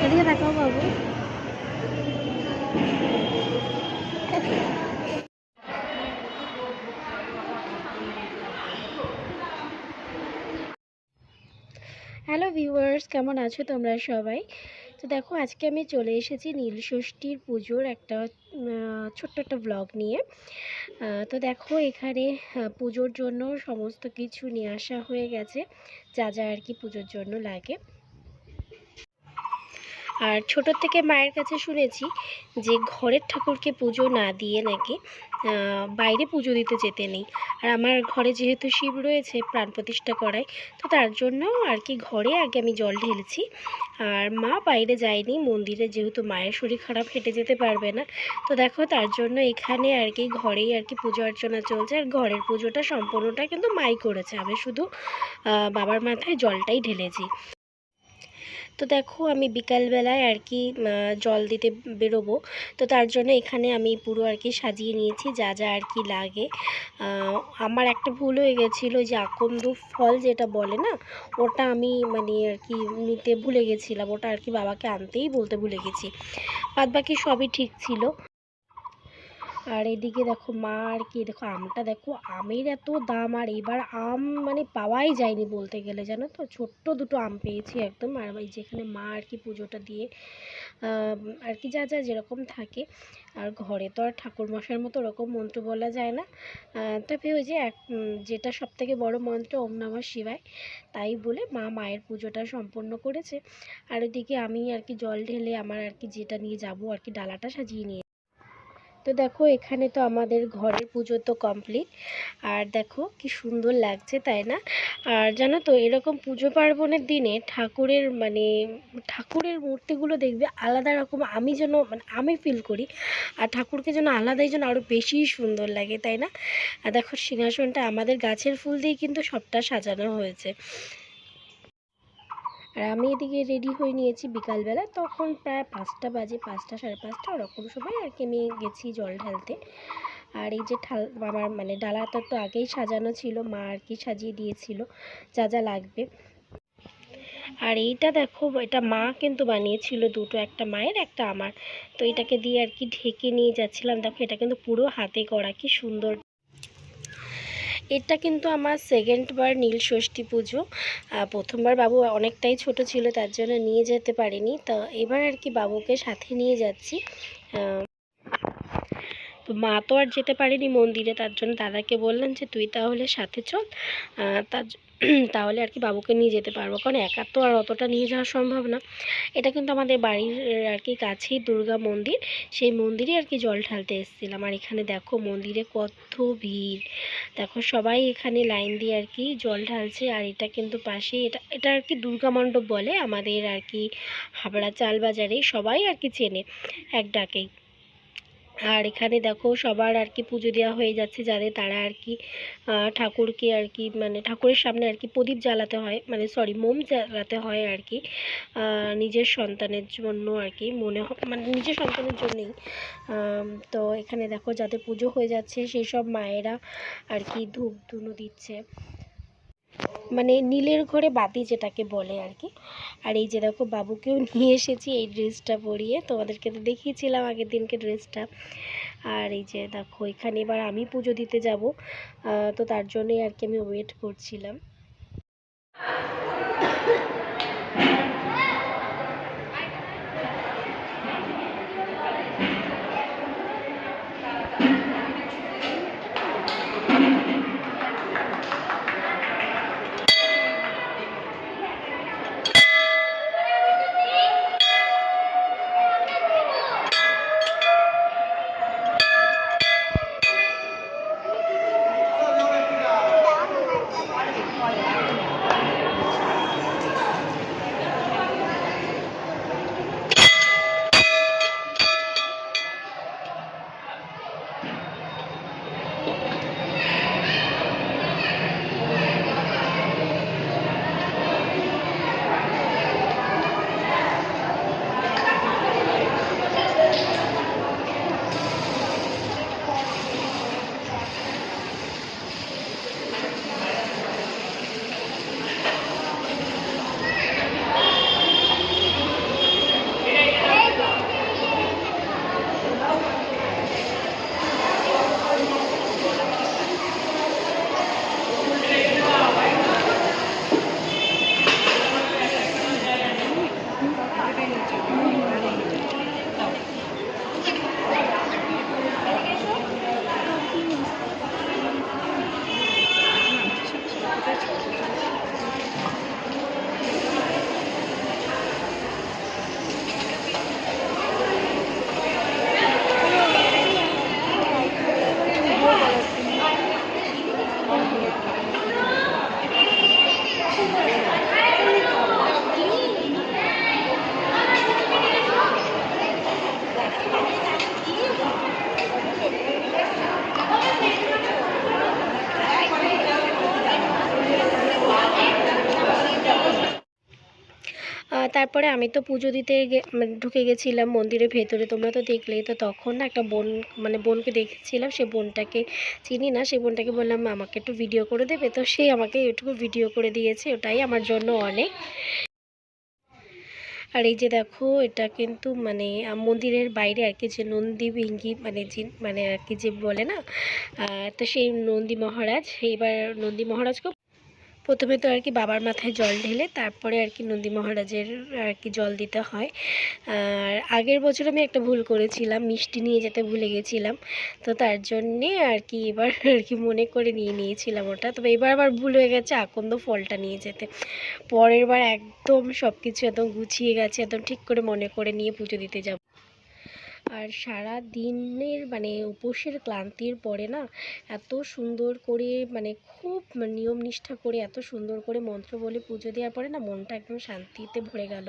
এদিকে বাবু। Hello viewers কেমন আছো তোমরা সবাই? তো দেখো, আজকে আমি চলে এসেছি নীলষষ্ঠীর পুজোর একটা ছোট্ট একটা ব্লগ নিয়ে। তো দেখো, এখানে পুজোর জন্য সমস্ত কিছু নিয়ে আসা হয়ে গেছে। যা যা আর কি পুজোর জন্য লাগে। আর ছোটোর থেকে মায়ের কাছে শুনেছি যে ঘরের ঠাকুরকে পুজো না দিয়ে নাকি বাইরে পুজো দিতে যেতে নেই। আর আমার ঘরে যেহেতু শিব রয়েছে, প্রাণ প্রতিষ্ঠা করায়, তো তার জন্য আর কি ঘরে আগে আমি জল ঢেলেছি। আর মা বাইরে যায়নি, মন্দিরে যেহেতু মায়ের শরীর খারাপ, হেঁটে যেতে পারবে না। তো দেখো তার জন্য এখানে আর কি ঘরেই আর কি পুজো অর্চনা চলছে। আর ঘরের পুজোটা সম্পূর্ণটা কিন্তু মাই করেছে। আমি শুধু বাবার মাথায় জলটাই ঢেলেছি। তো দেখো, আমি বিকালবেলায় আর কি জল দিতে বেরোবো। তো তার জন্য এখানে আমি পুরো আর কি সাজিয়ে নিয়েছি, যা যা আর কি লাগে। আমার একটা ভুল হয়ে গেছিল যে আকন্দ ফল যেটা বলে না, ওটা আমি মানে আর কি নিতে ভুলে গেছিলাম। ওটা আর কি বাবাকে আনতেই বলতে ভুলে গেছি। বাদ বাকি সবই ঠিক ছিল। আর এদিকে দেখো মা আর কি, দেখো আমটা দেখো, আমের এত দাম আর এবার আম মানে পাওয়াই যায়নি বলতে গেলে, জানো তো? ছোট্ট দুটো আম পেয়েছি একদম, আর ওই যেখানে মা আর কি পুজোটা দিয়ে আর কি যা যা যেরকম থাকে। আর ঘরে তো আর ঠাকুর মশাইয়ের মতো ওরকম মন্ত্র বলা যায় না। তবে ওই যে এক যেটা সব থেকে বড় মন্ত্র ওম নমঃ শিবায়, তাই বলে মা মায়ের পুজোটা সম্পন্ন করেছে। আর ওদিকে আমি আর কি জল ঢেলে আমার আর কি যেটা নিয়ে যাব আর কি ডালাটা সাজিয়ে নিয়ে তো দেখো, এখানে তো আমাদের ঘরের পুজো তো কমপ্লিট আর দেখো, কি সুন্দর লাগছে, তাই না? আর জানো তো, এরকম পুজো পার্বণের দিনে ঠাকুরের মানে ঠাকুরের মূর্তিগুলো দেখবে আলাদা রকম। আমি যেন মানে আমি ফিল করি, আর ঠাকুরকে যেন আলাদাই যেন আরও বেশি সুন্দর লাগে, তাই না? আর দেখো, সিংহাসনটা আমাদের গাছের ফুল দিয়ে কিন্তু সবটা সাজানো হয়েছে। আর আমি এদিকে রেডি হয়ে নিয়েছি বিকালবেলা। তখন প্রায় পাঁচটা বাজে, পাঁচটা সাড়ে পাঁচটা, ওরকম সময় আর কি আমি গেছি জল ঢালতে। আর এই যে ঠাল, আমার মানে ডালাটা তো আগেই সাজানো ছিল, মা আর কি সাজিয়ে দিয়েছিল, যা যা লাগবে। আর এইটা দেখো, এটা মা কিন্তু বানিয়েছিল, দুটো, একটা মায়ের, একটা আমার। তো এটাকে দিয়ে আর কি ঢেকে নিয়ে যাচ্ছিলাম। দেখো, এটা কিন্তু পুরো হাতে করা, কি সুন্দর। এটা কিন্তু আমার সেকেন্ড বার নীল ষষ্ঠী পুজো। প্রথমবার বাবু অনেকটাই ছোট ছিল, তার জন্য নিয়ে যেতে পারিনি। তো এবার আর কি বাবুকে সাথে নিয়ে যাচ্ছি। তো মা তো আর যেতে পারেনি মন্দিরে, তার জন্য দাদাকে বললাম যে, তুই তাহলে সাথে চল। তার তাহলে আর কি বাবুকে নিয়ে যেতে পারব। কারণ একা তো আর অতটা নিয়ে যাওয়া সম্ভব না। এটা কিন্তু আমাদের বাড়ির, আর কি কাছেই দুর্গা মন্দির। সেই মন্দিরে আর কি জল ঢালতে এসেছিলাম। আর এখানে দেখো মন্দিরে কত ভিড়। দেখো সবাই এখানে লাইন দিয়ে আর কি জল ঢালছে। আর এটা কিন্তু পাশে এটা এটা আর কি দুর্গা মণ্ডপ বলে। আমাদের আর কি হাবড়া চাল বাজারে সবাই আর কি চেনে এক ডাকেই। আর এখানে দেখো সবার আর কি পুজো দেওয়া হয়ে যাচ্ছে যাদের তারা আর কি ঠাকুরকে আর কি মানে ঠাকুরের সামনে আর কি প্রদীপ জ্বালাতে হয় মানে সরি মোম জ্বালাতে হয় আর কি নিজের সন্তানের জন্য আর কি মনে মানে নিজের সন্তানের জন্যই। তো এখানে দেখো যাদের পুজো হয়ে যাচ্ছে, সেই সব মায়েরা আর কি ধূপ ধুনো দিচ্ছে। মানে নীলের ঘরে বাতি যেটাকে বলে আর কি। আর এই যে দেখো, বাবুকেও নিয়ে এসেছি এই ড্রেসটা পরিয়ে। তোমাদেরকে তো দেখিয়েছিলাম আগের দিনকে ড্রেসটা। আর এই যে দেখো, এখানে এবার আমি পুজো দিতে যাব। তো তার জন্যই আর কি আমি ওয়েট করছিলাম। তারপরে আমি তো পুজো দিতে মানে ঢুকে গেছিলাম মন্দিরের ভেতরে। তোমরা তো দেখলেই তো তখন না একটা বোন মানে বোনকে দেখেছিলাম, সে বোনটাকে চিনি না সেই বোনটাকে বললাম আমাকে একটু ভিডিও করে দেবে। তো সে আমাকে এটুকু ভিডিও করে দিয়েছে, ওটাই আমার জন্য অনেক। আর এই যে দেখো, এটা কিন্তু মানে মন্দিরের বাইরে আর কি যে নন্দী ভিঙ্গি মানে মানে আর কি যে বলে না তো সেই নন্দী মহারাজ, এইবার নন্দী মহারাজকে প্রথমে তো আর কি বাবার মাথায় জল ঢেলে তারপরে আর কি নন্দী মহারাজের আর কি জল দিতে হয়। আর আগের বছর আমি একটা ভুল করেছিলাম, মিষ্টি নিয়ে যেতে ভুলে গেছিলাম। তো তার জন্যে আর কি এবার আর কি মনে করে নিয়ে নিয়েছিলাম ওটা। তবে এবার আবার ভুল হয়ে গেছে, আকন্দ ফলটা নিয়ে যেতে। পরের বার একদম সব কিছু একদম গুছিয়ে গেছে, একদম ঠিক করে মনে করে নিয়ে পুজো দিতে যাব। আর সারা দিনের মানে উপোসের ক্লান্তির পরে না এত সুন্দর করে মানে খুব নিয়ম নিষ্ঠা করে এত সুন্দর করে মন্ত্র বলে পুজো দেওয়ার পরে না মনটা একদম শান্তিতে ভরে গেল।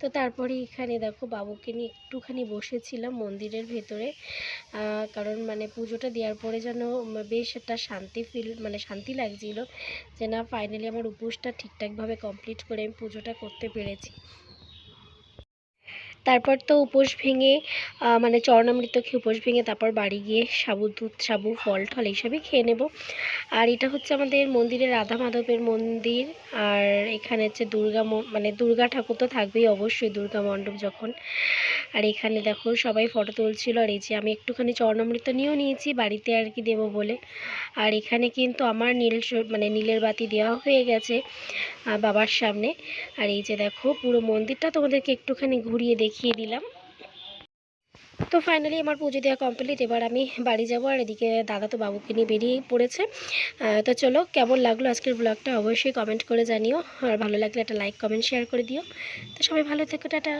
তো তারপরে এখানে দেখো বাবুকে নিয়ে একটুখানি বসেছিলাম মন্দিরের ভেতরে। কারণ মানে পুজোটা দেওয়ার পরে যেন বেশ একটা শান্তি ফিল মানে শান্তি লাগছিল যে না ফাইনালি আমার উপোসটা ঠিকঠাকভাবে কমপ্লিট করে আমি পুজোটা করতে পেরেছি। তারপর তো উপোস ভেঙে মানে চরণামৃত খেয়ে উপোস ভেঙে তারপর বাড়ি গিয়ে সাবু দুধ, সাবু, ফল টল এইসবই খেয়ে নেব। আর এটা হচ্ছে আমাদের মন্দিরের রাধা মাধবের মন্দির। আর এখানে হচ্ছে দুর্গা মানে দুর্গা ঠাকুর তো থাকবেই অবশ্যই দুর্গা মণ্ডপ যখন। আর এখানে দেখো সবাই ফটো তুলছিল। আর এই যে আমি একটুখানি চরণামৃত নিয়েও নিয়েছি, বাড়িতে আর কি দেবো বলে। আর এখানে কিন্তু আমার নীল মানে নীলের বাতি দেওয়া হয়ে গেছে বাবার সামনে। আর এই যে দেখো পুরো মন্দিরটা তোমাদেরকে একটুখানি ঘুরিয়ে দেখিয়ে দিলাম। তো ফাইনালি আমার পুজো দেওয়া কমপ্লিট এবার আমি বাড়ি যাব আর এদিকে দাদা তো বাবুকে নিয়ে বেরিয়ে পড়েছে। তো চলো, কেমন লাগল আজকের ব্লগটা অবশ্যই কমেন্ট করে জানিও। আর ভালো লাগলে একটা লাইক কমেন্ট শেয়ার করে দিও। তো সবাই ভালো থেকো, টাটা।